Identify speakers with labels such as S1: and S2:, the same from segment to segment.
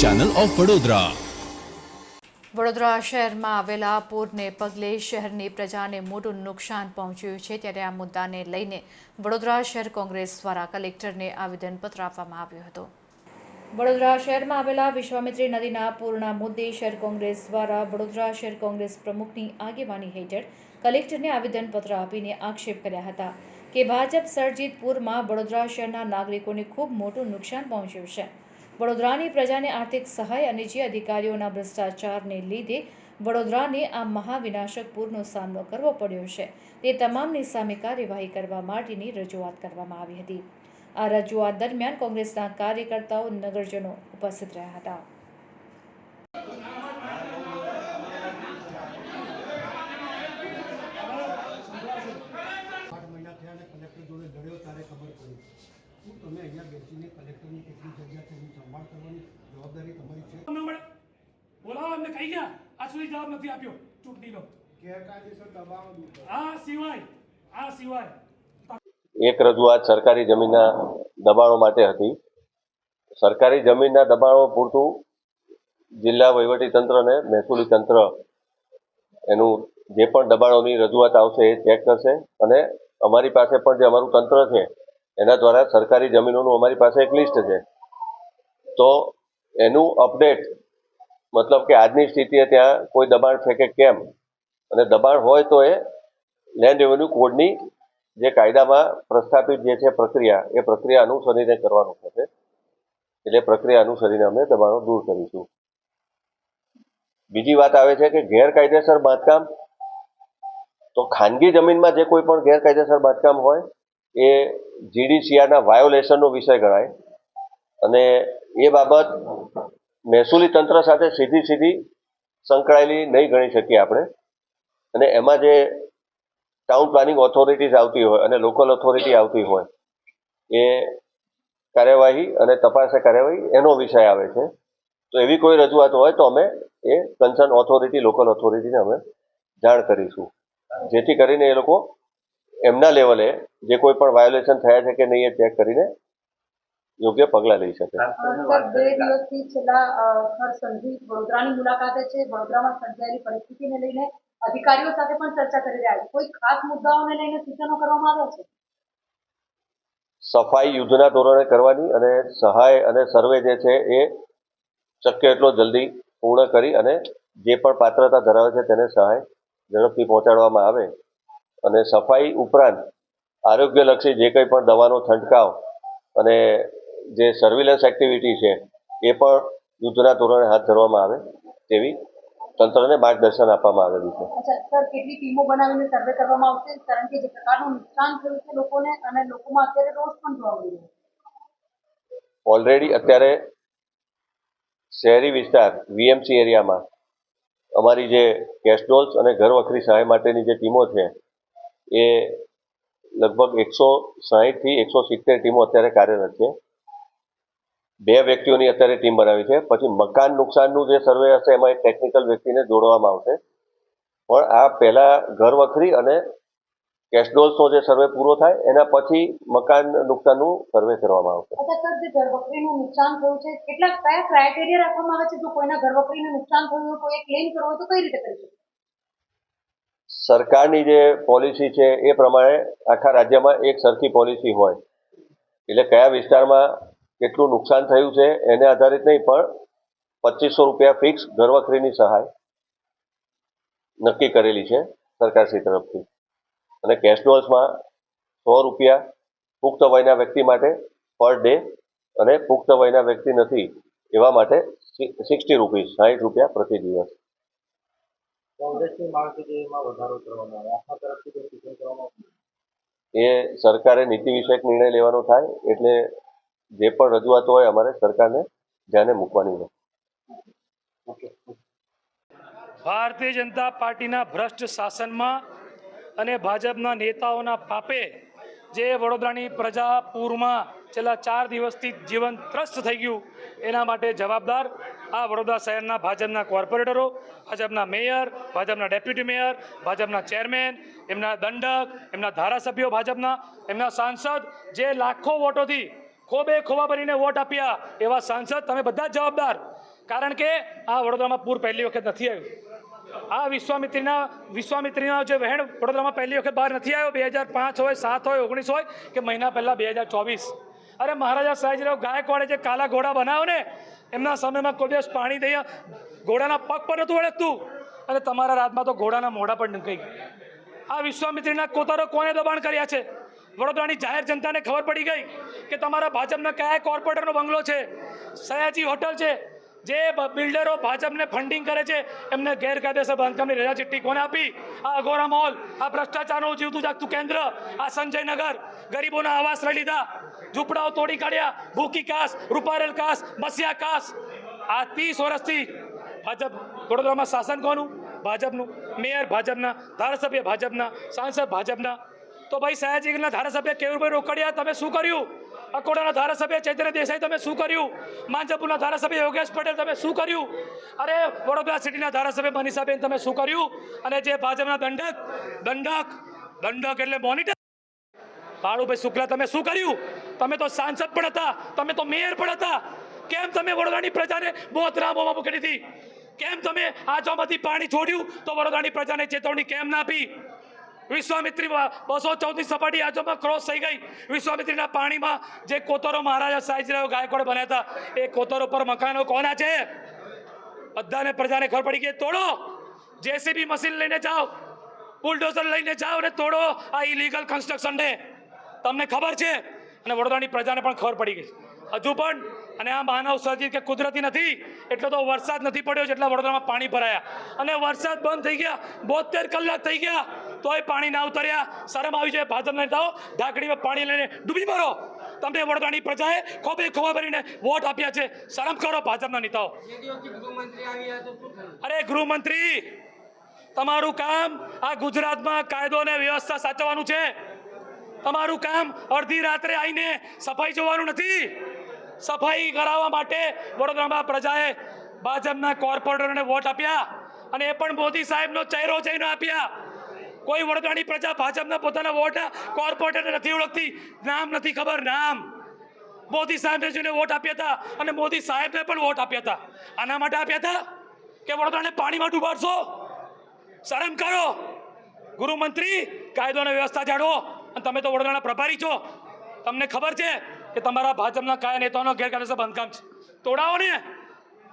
S1: Channel of Vadodara
S2: Vadodara શહેરમાં આવેલા પૂરને પગલે શહેરની પ્રજાને મોટું નુકસાન પહોંચ્યું છે ત્યારે આ મુદ્દાને લઈને વડોદરા શહેર કોંગ્રેસ દ્વારા કલેક્ટરને આવેદનપત્ર આપવામાં આવ્યું હતું. વડોદરા શહેરમાં આવેલા વિશ્વામિત્રી નદીના પૂરના મુદ્દે શહેર કોંગ્રેસ દ્વારા વડોદરા શહેર કોંગ્રેસ પ્રમુખની આગેવાની હેઠળ કલેક્ટરને આવેદનપત્ર આપીને આક્ષેપ કર્યા હતા કે ભાજપ સર્જિત પૂરમાં વડોદરા શહેરના નાગરિકોને ખૂબ મોટું નુકસાન પહોંચ્યું છે. વડોદરાની પ્રજાને આર્થિક સહાય અને જે અધિકારીઓના ભ્રષ્ટાચારને લીધે વડોદરાને આ મહાવિનાશક પૂરનો સામનો કરવો પડ્યો છે, તે તમામની સામે કાર્યવાહી કરવા માટેની રજૂઆત કરવામાં આવી હતી. આ રજૂઆત દરમિયાન કોંગ્રેસના કાર્યકર્તાઓ, નગરજનો ઉપસ્થિત રહ્યા હતા
S3: આઠ મહિના થયા અને કલેક્ટર જોડે લડ્યો ત્યારે ખબર પડી શું તમે અહીંયા બેસીને કલેક્ટરની કેટલી જગ્યા છે એની સંભાળ કરવાની જવાબદારી તમારી છે.
S4: બોલાવો અમને કહી ગયા. આ સુધી જવાબ નથી આપ્યો. ચૂંટણીનો
S3: ગેરકાયદેસર દબાણ
S4: આ સિવાય આ સિવાય.
S5: એક રજૂઆત સરકારી જમીનના દબાણો માટે હતી. સરકારી જમીનના દબાણો પૂરતું જિલ્લા વહીવટી તંત્ર અને મહેસૂલી તંત્ર એનું જે પણ દબાણોની રજૂઆત આવશે એ ચેક કરશે. અને અમારી પાસે પણ જે અમારું તંત્ર છે એના દ્વારા સરકારી જમીનોનું અમારી પાસે એક લિસ્ટ છે. તો એનું અપડેટ, મતલબ કે આજની સ્થિતિએ ત્યાં કોઈ દબાણ છે કે કેમ? અને દબાણ હોય તો એ લેન્ડ રેવન્યુ કોડની જે કાયદામાં પ્રસ્થાપિત જે છે પ્રક્રિયા, એ પ્રક્રિયા અનુસરીને કરવાનું થશે. એટલે પ્રક્રિયા અનુસરીને અમે દબાણો દૂર કરીશું. બીજી વાત આવે છે કે ગેરકાયદેસર બાંધકામ, તો ખાનગી જમીનમાં જે કોઈ પણ ગેરકાયદેસર બાંધકામ હોય એ જીડીસીઆરના વાયોલેશનનો વિષય ગણાય. અને એ બાબત મહેસૂલી તંત્ર સાથે સીધી સીધી સંકળાયેલી નહીં ગણી શકીએ આપણે. અને એમાં જે ટાઉન પ્લાનિંગ ઓથોરિટીઝ આવતી હોય અને લોકલ ઓથોરિટી આવતી હોય, એ કાર્યવાહી અને તપાસે કાર્યવાહી એનો વિષય આવે છે. તો એવી કોઈ રજૂઆત હોય તો અમે એ કન્સર્ન ઓથોરિટી લોકલ ઓથોરિટીને અમે જાણ કરીશું. જેથી કરીને એ લોકો એમના લેવલે જે કોઈ પણ વાયોલેશન થયા છે કે નહીં એ ચેક કરીને યોગ્ય પગલાં લઈ શકે.
S6: બે દિવસથી છેલ્લા અ, વડોદરાની મુલાકાતે છે. વડોદરામાં સર્જાયેલી પરિસ્થિતિને લઈને અધિકારીઓ સાથે પણ ચર્ચા કરી રહ્યા છે. કોઈ ખાસ મુદ્દાઓને લઈને સૂચનો કરવામાં આવ્યા છે?
S5: સફાઈ યુદ્ધના ધોરણે કરવાની અને સહાય અને સર્વે જે છે એ શક્ય એટલો જલ્દી પૂર્ણ કરી અને જે પણ પાત્રતા ધરાવે છે તેને સહાય ઝડપથી પહોંચાડવામાં આવે અને સફાઈ ઉપરાંત આરોગ્યલક્ષી જે કંઈ પણ દવાનો છંટકાવ અને જે સર્વિલન્સ એક્ટિવિટી છે એ પણ યુદ્ધના ધોરણે હાથ ધરવામાં આવે તેવી તંત્રને માર્ગદર્શન આપવામાં આવેલું છે.
S6: સર કેટલી ટીમો બનાવીને સર્વે કરવામાં આવશે? કારણ કે જે પ્રકારનું નુકસાન થયું છે લોકોને અને લોકોમાં અત્યારે રોષ પણ જોવા મળી રહ્યો
S5: ઓલરેડી અત્યારે શહેરી વિસ્તાર વીએમસી એરિયામાં અમારી જે કેસ્ટોલ્સ અને ઘર વખરી સહાય માટેની જે ટીમો છે એ લગભગ એકસો સાહીઠથી એકસો સિત્તેર ટીમો અત્યારે કાર્યરત છે. બે વ્યક્તિઓની અત્યારે ટીમ બનાવી છે. પછી મકાન નુકસાનનું જે સર્વે હશે એમાં એક ટેકનિકલ વ્યક્તિને જોડવામાં આવશે. પણ આ પહેલાં ઘર વખરી અને કેશડોલ્સનો જે સર્વે પૂરો થાય, એના પછી મકાન નુકસાનનું સર્વે કરવામાં આવશે.
S6: નુકસાન થયું છે કેટલા કયા ક્રાઇટેરિયા રાખવામાં આવે છે? જો કોઈના ઘરવખરીને નુકસાન થયું હોય, કોઈ ક્લેમ કરવો તો કઈ રીતે કરી શકે
S5: સરકારની જે પોલિસી છે, એ પ્રમાણે આખા રાજ્યમાં એક સરખી પોલિસી હોય. એટલે કયા વિસ્તારમાં કેટલું નુકસાન થયું છે, એને આધારિત નહીં, પણ પચીસો રૂપિયા ફિક્સ ઘરવખરીની સહાય નક્કી કરેલી છે સરકારશ્રી તરફથી. અને કેશડોલ્સમાં સો રૂપિયા પુખ્ત વયના વ્યક્તિ માટે પર ડે અને પુખ્ત વયના વ્યક્તિ નથી, એવા માટે સિક્સટી રૂપીસ સાઠ રૂપિયા પ્રતિ દિવસ.
S7: કોંગ્રેસની માંગ છે કે એમાં વધારો કરવામાં આવે. આપના તરફથી કોઈ સૂચન કરવામાં
S5: એ સરકારે નીતિ વિષયક નિર્ણય લેવાનો થાય એટલે જે પણ રજૂઆતો હોય અમારે સરકારને ધ્યાને મૂકવાની હોય.
S4: ભારતીય જનતા પાર્ટીના ભ્રષ્ટ શાસનમાં અને ભાજપના નેતાઓના પાપે જે વડોદરાની પ્રજા પૂરમાં છેલ્લા ચાર દિવસથી જીવન ત્રસ્ત થઈ ગયું એના માટે જવાબદાર આ વડોદરા શહેરના ભાજપના કોર્પોરેટરો, ભાજપના મેયર, ભાજપના ડેપ્યુટી મેયર, ભાજપના ચેરમેન, એમના દંડક, એમના ધારાસભ્યો ભાજપના, એમના સાંસદ જે લાખો વોટોથી ખોબે ખોબા બનીને વોટ આપ્યા એવા સાંસદ તમે બધા જ જવાબદાર. કારણ કે આ વડોદરામાં પૂર પહેલી વખત નથી આવ્યું. આ વિશ્વામિત્રીના વિશ્વામિત્રીના જે વહેણ વડોદરામાં પહેલી વખત બહાર નથી આવ્યો, બે હજાર પાંચ હોય, સાત હોય, ઓગણીસ હોય, કે મહિના પહેલાં બે હજાર ચોવીસ. અરે મહારાજા સયાજીરાવ ગાયકવાડે જે કાલા ઘોડા બનાવ્યો ને એમના સામેમાં કોઈ દિવસ પાણી દઈએ ઘોડાના પગ પર નહોતું અડકતું. અને તમારા રાતમાં તો ઘોડાના મોઢા પર નીકળી ગઈ. આ વિશ્વામિત્રીના કોતારો કોને દબાણ કર્યા છે? વડોદરાની જાહેર જનતાને ખબર પડી ગઈ કે તમારા ભાજપના કયા કોર્પોરેટરનો બંગલો છે? સયાજી હોટલ છે. જે બિલ્ડરો ભાજપને ફંડિંગ કરે છે, એમને ગેરકાયદેસર બાંધકામની રજા ચિઠ્ઠી કોને આપી? આ અઘોરા મોલ આ ભ્રષ્ટાચારનું જીવતું જાગતું કેન્દ્ર, આ સંજયનગર, ગરીબોના આવાસ લઈ લીધા, ઝૂંપડાઓ તોડી કાઢ્યા, ભૂકી કાસ, રૂપારેલ કાસ મસિયા કાસ. આ ત્રીસ વર્ષથી ભાજપ વડોદરામાં શાસન કોનું? ભાજપનું. મેયર ભાજપના, ધારાસભ્ય ભાજપના, સાંસદ ભાજપના. તો ભાઈ સયાજીના ધારાસભ્ય કેવુરભાઈ રોકડિયા, તમે શું કર્યું? અકોડાના ધારાસભ્ય ચૈતન્ય દેસાઈ, તમે શું કર્યું? માંજપુરના ધારાસભ્ય યોગેશ પટેલ, તમે શું કર્યું? અરે, વડોદરા સિટીના ધારાસભ્ય મનીષાબેન, તમે શું કર્યું? અને જે ભાજપના દંડક દંડક દંડક એટલે મોનિટર. કાળુભાઈ શુક્લા, તમે શું કર્યું? તમે તો સાંસદ પણ હતા, તમે તો મેયર પણ હતા. કેમ તમે વડોદરાની પ્રજાને બોતરામોમાં મૂકી દીધી? કેમ તમે આ ચોમાંથી પાણી છોડ્યું? તો વડોદરાની પ્રજાને ચેતવણી કેમ ના આપી? વિશ્વામિત્રી બસો ચૌદની સપાટી આજુમાં ક્રોસ થઈ ગઈ. વિશ્વામિત્રીના પાણીમાં જે કોતરો મહારાજા સાહેજરાવ ગાયકવાડ બન્યા હતા, એ કોતરો પર મકાનો કોના છે? બધાને પ્રજાને ખબર પડી ગઈ તોડો. જેસીબી મશીન લઈને જાઓ બુલડોઝર લઈને જાઓ અને તોડો. આ ઇલીગલ કન્સ્ટ્રક્શનને તમને ખબર છે? અને વડોદરાની પ્રજાને પણ ખબર પડી ગઈ હજુ પણ, અને આ માનવ સર્જિત કે કુદરતી નથી, એટલો તો વરસાદ નથી પડ્યો જેટલા વડોદરામાં પાણી ભરાયા. અને વરસાદ બંધ થઈ ગયા, બોતેર કલાક થઈ ગયા. તોય પાણી ના ઉતર્યા. શરમ આવી જાય. ભાજપના નેતાઓ ઢાંકડીમાં પાણી લઈને ડૂબી મરો. તમને વડોદરાની પ્રજાએ ખોબે ખોબા ભરીને વોટ આપ્યા છે. શરમ કરો, ભાજપના નેતાઓ. અરે ગૃહમંત્રી, તમારું કામ આ ગુજરાતમાં કાયદો અને વ્યવસ્થા સાચવવાનું છે. તમારું કામ અડધી રાત્રે આવીને સફાઈ જોવાનું નથી. સફાઈ કરાવવા માટે વડોદરામાં પ્રજાએ ભાજપના કોર્પોરેટરોને વોટ આપ્યા અને એ પણ મોદી સાહેબનો ચહેરો જઈને આપ્યા. કોઈ વડોદરાની પ્રજા ભાજપના પોતાના વોટ કોર્પોરેટરને નથી ઓળખતી. નામ નથી ખબર, નામ. મોદી સાહેબને વોટ આપ્યા હતા અને મોદી સાહેબને પણ વોટ આપ્યા હતા. આના માટે આપ્યા હતા કે વડોદરાને પાણીમાં ડૂબાડશો. શરમ કરો. ગૃહમંત્રી કાયદો અને વ્યવસ્થા જાળવો અને તમે તો વડોદરાના પ્રભારી છો. તમને ખબર છે કે તમારા ભાજપના કયા નેતાઓનો ગેરકાયદેસર બંધકામ છે. તોડાવો ને.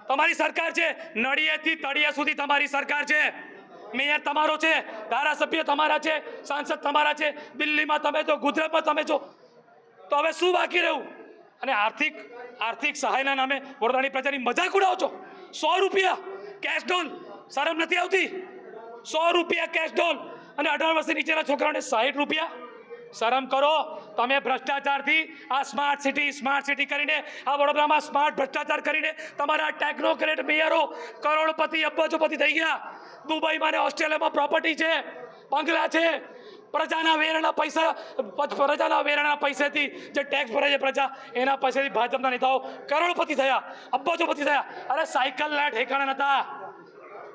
S4: તમારી સરકાર છે. નળિયેથી તળિયા સુધી તમારી સરકાર છે. મેયર તમારો છે, ધારાસભ્ય તમારા છે, સાંસદ તમારા છે, દિલ્હીમાં તમે છો, ગુજરાતમાં તમે છો. તો હવે શું બાકી રહ્યું? અને આર્થિક આર્થિક સહાયના નામે વડોદરાની પ્રજાની મજાક ઉડાવો છો. સો રૂપિયા કેશ ડોલ શરમ નથી આવતી? સો રૂપિયા કેશ ડોલ અને અઢાર વર્ષથી નીચેના છોકરાઓને સાહીઠ રૂપિયા. શરમ કરો. તમે ભ્રષ્ટાચારથી આ સ્માર્ટ સિટી સ્માર્ટ સિટી કરીને, આ વડોદરામાં સ્માર્ટ ભ્રષ્ટાચાર કરીને તમારા ટેકનોક્રેટ મેયરો કરોડપતિ, અબજોપતિ થઈ ગયા. દુબઈમાં ને ઓસ્ટ્રેલિયામાં પ્રોપર્ટી છે, બંગલા છે. પ્રજાના વેરણના પૈસા પ્રજાના વેરાના પૈસાથી જે ટેક્સ ભરે છે પ્રજા, એના પૈસાથી ભાજપના નેતાઓ કરોડપતિ થયા, અબજોપતિ થયા. અરે સાયકલના ઠેકાણા નતા.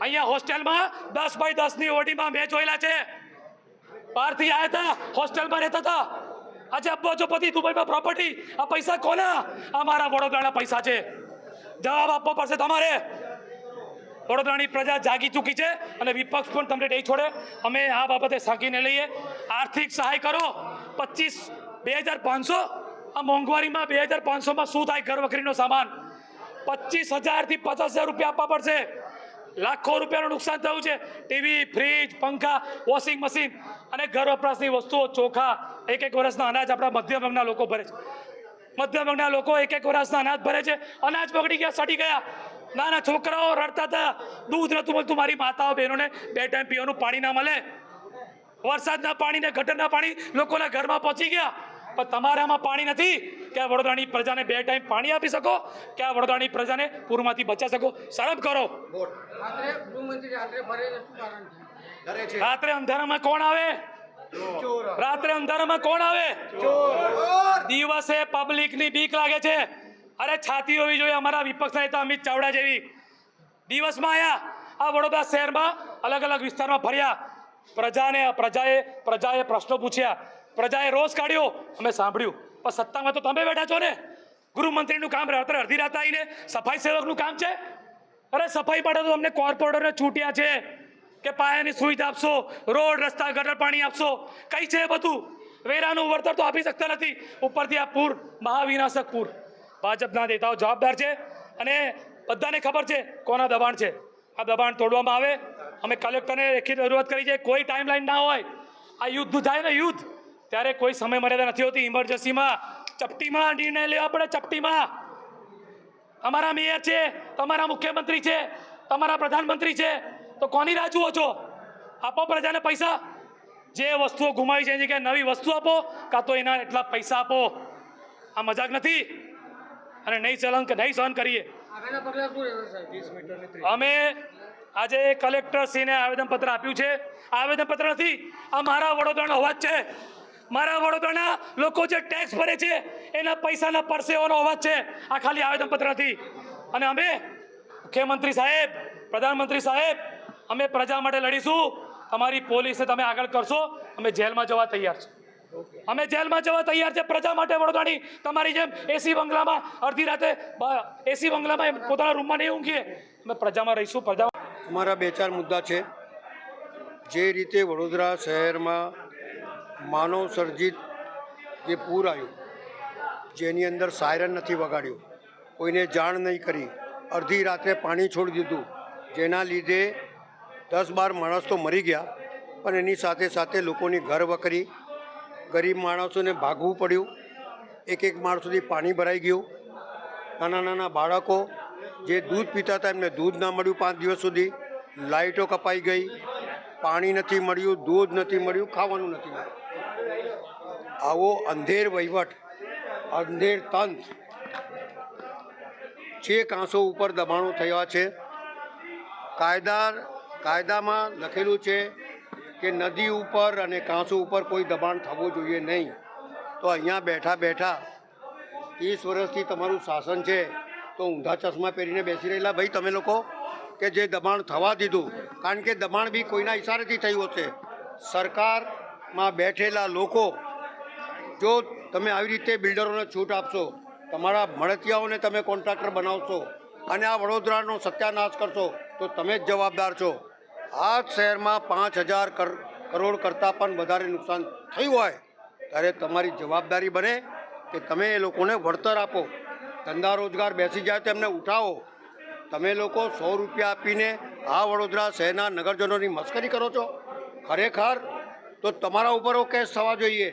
S4: અહીંયા હોસ્ટેલમાં દસ બાય દસની ઓડીમાં મેં જોયેલા છે. બહારથી આવ્યા હતા, હોસ્ટેલમાં રહેતા હતા. આજે અબજોપતિ, દુબઈમાં પ્રોપર્ટી આ પૈસા કોના? આ મારા વડોદરાના પૈસા છે. જવાબ આપવો પડશે તમારે. વડોદરાની પ્રજા જાગી ચૂકી છે અને વિપક્ષ પણ તમને નહીં છોડે. અમે આ બાબતે સાંકીને લઈએ. આર્થિક સહાય કરો. પચીસ, બે હજાર પાંચસો, આ મોંઘવારીમાં બે હજાર પાંચસોમાં શું થાય ઘર વખરીનો સામાન? પચીસ હજારથી પચાસ હજાર રૂપિયા આપવા પડશે. લાખો રૂપિયાનું નુકસાન થયું છે. ટીવી, ફ્રીજ, પંખા, વોશિંગ મશીન અને ઘર વપરાશની વસ્તુઓ ચોખા એક એક વર્ષના અનાજ આપણા મધ્યમ લોકો ભરે છે. મધ્યમ લોકો એક એક વર્ષના અનાજ ભરે છે. અનાજ બગડી ગયા, સડી ગયા. નાના છોકરાઓ રડતા હતા. દૂધ નતું મળતું. મારી માતાઓ બહેનોને બે ટાઈમ પીવાનું પાણી ના મળે. વરસાદના પાણી ને ગટરના પાણી લોકોના ઘરમાં પહોંચી ગયા. પણ તમારામાં પાણી નથી. કે આ વડોદરાની પ્રજાને બે ટાઈમ પાણી આપી શકો? કે આ વડોદરાની પ્રજાને પૂરમાંથી બચાવી શકો? શરમ કરો.
S1: રાત્રે
S4: અંધારામાં કોણ આવે? રાત્રે અંધારામાં કોણ આવે? દિવસે પબ્લિકની બીક લાગે છે. અરે છાતી હોવી જોઈએ, અમારા વિપક્ષના નેતા અમિત ચાવડા જેવી. દિવસમાં આયા, આ વડોદરા શહેરમાં અલગ અલગ વિસ્તારમાં ફર્યા. પ્રજાને, પ્રજાએ પ્રજાએ પ્રશ્નો પૂછ્યા. પ્રજાએ રોષ કાઢ્યો. અમે સાંભળ્યું. પણ સત્તામાં તો તમે બેઠા છો ને? ગૃહમંત્રીનું કામ રાત્રે અડધી રાત આવીને સફાઈ સેવકનું કામ છે? અરે સફાઈ માટે તો તમને કોર્પોરેટરને છૂટ્યા છે કે પાયાની સુવિધા આપશો, રોડ, રસ્તા, ગટર પાણી આપશો. કઈ છે બધું? વેરાનું વળતર તો આપી શકતા નથી. ઉપરથી આ પૂર, મહાવિનાશક પૂર. ભાજપના નેતાઓ જવાબદાર છે અને બધાને ખબર છે કોના દબાણ છે. આ દબાણ તોડવામાં આવે. અમે કલેક્ટરને લેખિત રજૂઆત કરી છે, કોઈ ટાઈમલાઈન ના હોય, આ યુદ્ધ થાય ને યુદ્ધ, ત્યારે કોઈ સમય મર્યાદા નથી હોતી. ઇમરજન્સીમાં ચપટીમાં નિર્ણય લેવા પડે ચપટીમાં. અમારા મેયર છે, તમારા મુખ્યમંત્રી છે, તમારા પ્રધાનમંત્રી છે, તો કોની રાહ જુઓ છો? આપો પ્રજાને પૈસા. જે વસ્તુઓ ગુમાવી છે એની જગ્યાએ નવી વસ્તુ આપો, કાં તો એના એટલા પૈસા આપો. આ મજાક નથી. અને નહીં ચલન નહીં સહન કરીએ. અમે આજે કલેક્ટરશ્રીને આવેદનપત્ર આપ્યું છે. આવેદનપત્ર નથી આ મારા વડોદરાનો અવાજ છે. મારા વડોદરાના લોકો જે ટેક્સ ભરે છે એના પૈસાના પરસેવાનો અવાજ છે. આ ખાલી આવેદનપત્ર નથી. અને અમે મુખ્યમંત્રી સાહેબ પ્રધાનમંત્રી સાહેબ અમે પ્રજા માટે લડીશું. તમારી પોલીસને તમે આગળ કરશો. અમે જેલમાં જવા તૈયાર છે અમે જેલમાં જવા તૈયાર છે પ્રજા માટે વડોદરાની. તમારી જેમ એસી બંગલામાં અડધી રાતે એસી બંગલામાં પોતાના રૂમમાં નહીં ઊંઘીએ. અમે પ્રજામાં રહીશું પ્રજા
S3: અમારા બે ચાર મુદ્દા છે. જે રીતે વડોદરા શહેરમાં માનવ સર્જિત જે પૂર આવ્યું જેની અંદર સાયરન નથી વગાડ્યું કોઈને જાણ નહીં કરી અડધી રાત્રે પાણી છોડી દીધું જેના લીધે દસ બાર માણસ તો મરી ગયા પણ એની સાથે સાથે લોકોની ઘર વકરી ગરીબ માણસોને ભાગવું પડ્યું. એક એક માણસ સુધી પાણી ભરાઈ ગયું. નાના નાના બાળકો જે દૂધ પીતા હતા, એમને દૂધ ના મળ્યું પાંચ દિવસ સુધી. લાઇટો કપાઈ ગઈ. પાણી નથી મળ્યું, દૂધ નથી મળ્યું, ખાવાનું નથી મળ્યું. આવો અંધેર વહીવટ, અંધેર તંત્ર. જે કાંસો ઉપર દબાણો થયા છે. કાયદા કાયદામાં લખેલું છે કે નદી ઉપર અને કાંસો ઉપર કોઈ દબાણ થવું જોઈએ નહીં. તો અહીંયા બેઠા બેઠા ત્રીસ વર્ષથી તમારું શાસન છે, તો ઊંધા ચશ્મા પહેરીને બેસી રહેલા ભાઈ તમે લોકો, કે જે દબાણ થવા દીધું, કારણ કે દબાણ બી કોઈના ઈશારેથી થયું હશે. સરકારમાં બેઠેલા લોકો, જો તમે આવી રીતે બિલ્ડરોને છૂટ આપશો, તમારા મળતિયાઓને તમે કોન્ટ્રાક્ટર બનાવશો, અને આ વડોદરાનો સત્યાનાશ કરશો, તો તમે જ જવાબદાર છો. આ શહેરમાં પાંચ હજાર કરોડ કરતાં પણ વધારે નુકસાન થયું હોય, ત્યારે તમારી જવાબદારી બને કે તમે એ લોકોને વળતર આપો. ધંધા રોજગાર બેસી જાય તો એમને ઉઠાવો. તમે લોકો સો રૂપિયા આપીને આ વડોદરા શહેરના નગરજનોની મસ્કરી કરો છો? ખરેખર? તો તમારા ઉપર કેસ થવા જોઈએ.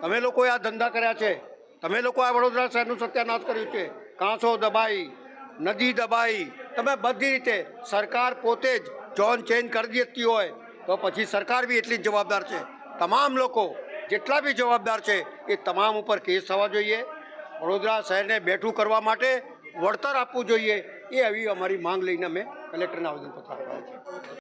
S3: તમે લોકોએ આ ધંધા કર્યા છે. તમે લોકો આ વડોદરા શહેરનું સત્યાનાશ કર્યું છે. કાંસો દબાઈ, નદી દબાઈ, તમે બધી રીતે સરકાર પોતે જ જોન ચેન્જ કરી દેતી હોય, તો પછી સરકાર બી એટલી જ જવાબદાર છે. તમામ લોકો, જેટલા બી જવાબદાર છે, એ તમામ ઉપર કેસ થવા જોઈએ. વડોદરા શહેરને બેઠું કરવા માટે વળતર આપવું જોઈએ. એ આવી અમારી માંગ લઈને અમે કલેક્ટરને આવેદનપત્ર આપ્યા છે